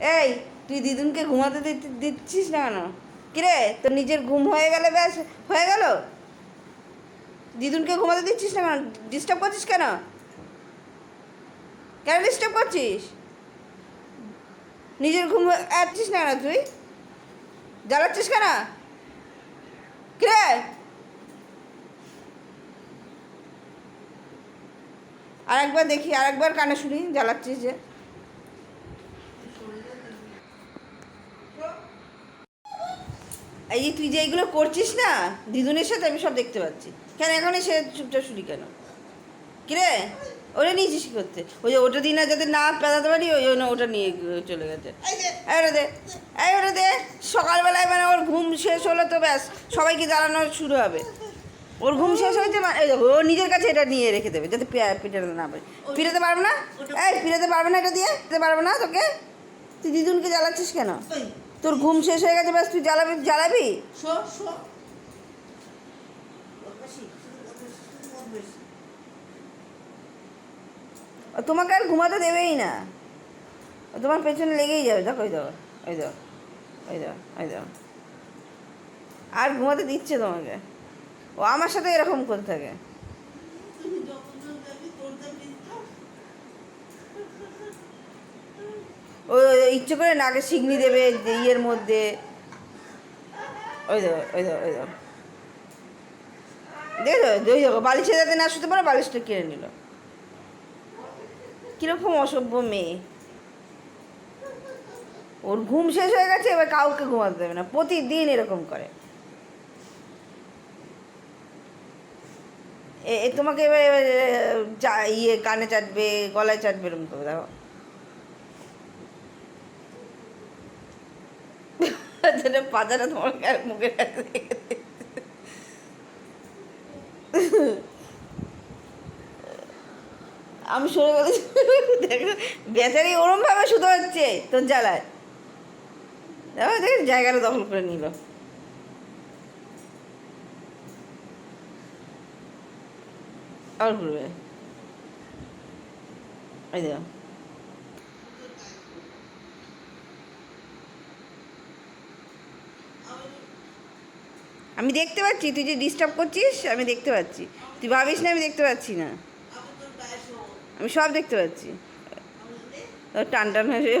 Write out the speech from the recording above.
এই, তুই দিদুনকে ঘুমাতে দিচ্ছিস না কেন? কিরে, তোর নিজের ঘুম হয়ে গেলে ব্যাস, হয়ে গেল? দিদুনকে ঘুমাতে দিচ্ছিস না কেন? ডিস্টার্ব করছিস কেন? কেন ডিস্টার্ব করছিস? নিজের ঘুম আসছিস না কেন তুই? জ্বালাচ্ছিস কেন? কিরে? আরেকবার দেখি, আরেকবার কানে শুনি, জ্বালাচ্ছিস যে। এই যে তুই যে এইগুলো করছিস না, দিদুনের সাথে আমি সব দেখতে পাচ্ছি। কেন এখন সে চুপচাপ শুনি কেন? কিরে? ওটা নিয়েছিস করতে? ওই যে ওটা দিন না যাতে না পেঁচাতে পারি, ওই জন্য ওটা নিয়ে চলে গেছে। ওটা দে, এই ওটা দে। সকালবেলায় মানে ওর ঘুম শেষ হলো তো ব্যাস, সবাইকে জ্বালানো শুরু হবে। ওর ঘুম শেষ হয়েছে মানে ও নিজের কাছে এটা নিয়ে রেখে দেবে, যাতে পিটাতে না পারে। পিটাতে পারবে না? এই পিটাতে পারবে না এটা দিয়ে? দিতে পারবে না তোকে? তুই দিদুনকে জ্বালাচ্ছিস কেন? তোর ঘুম শেষ হয়ে গেছে ব্যাস তুই জ্বালাবি জ্বালাবি? তোমাকে আর ঘুমাতে দেবেই না। তোমার পেছনে লেগেই যাবে দেখো ওই দেখো ওই দেখো ওই দেখো ওই দেখো। আর ঘুমাতে দিচ্ছে তোমাকে। ও আমার সাথে এরকম করতে থাকে তুমি যখন যখন যাবি, তোর যাবি তো। ও ইচ্ছে করে নাকে শিগনি দেবে ইয়ের মধ্যে। ওই দেখো ওই দেখো ওই দেখো দেখো বালিশে যাতে না শুতে পারো বালিশটা কিনে নিল। কীরকম অসভ্য মেয়ে। ওর ঘুম শেষ হয়ে গেছে এবার কাউকে ঘুমাতে দেবে না। প্রতিদিন এরকম করে। এ তোমাকে এবার এবার, ইয়ে কানে চাটবে গলায় চাটবে এরকম করে দেখো। তোমার গায়ে দিয়েছে। আমি সরে বলেছি দেখো, বেচারি ওরমভাবে শুধু হচ্ছে, তোর জ্বালায়। দেখো, দেখ, জায়গাটা দখল করে নিল। আর ঘুরবে। ওই দেখো। আমি দেখতে পাচ্ছি তুই যে ডিস্টার্ব করছিস আমি দেখতে পাচ্ছি। তুই ভাবিস না আমি দেখতে পাচ্ছি না। আমি সব দেখতে পাচ্ছি। টান টান হয়ে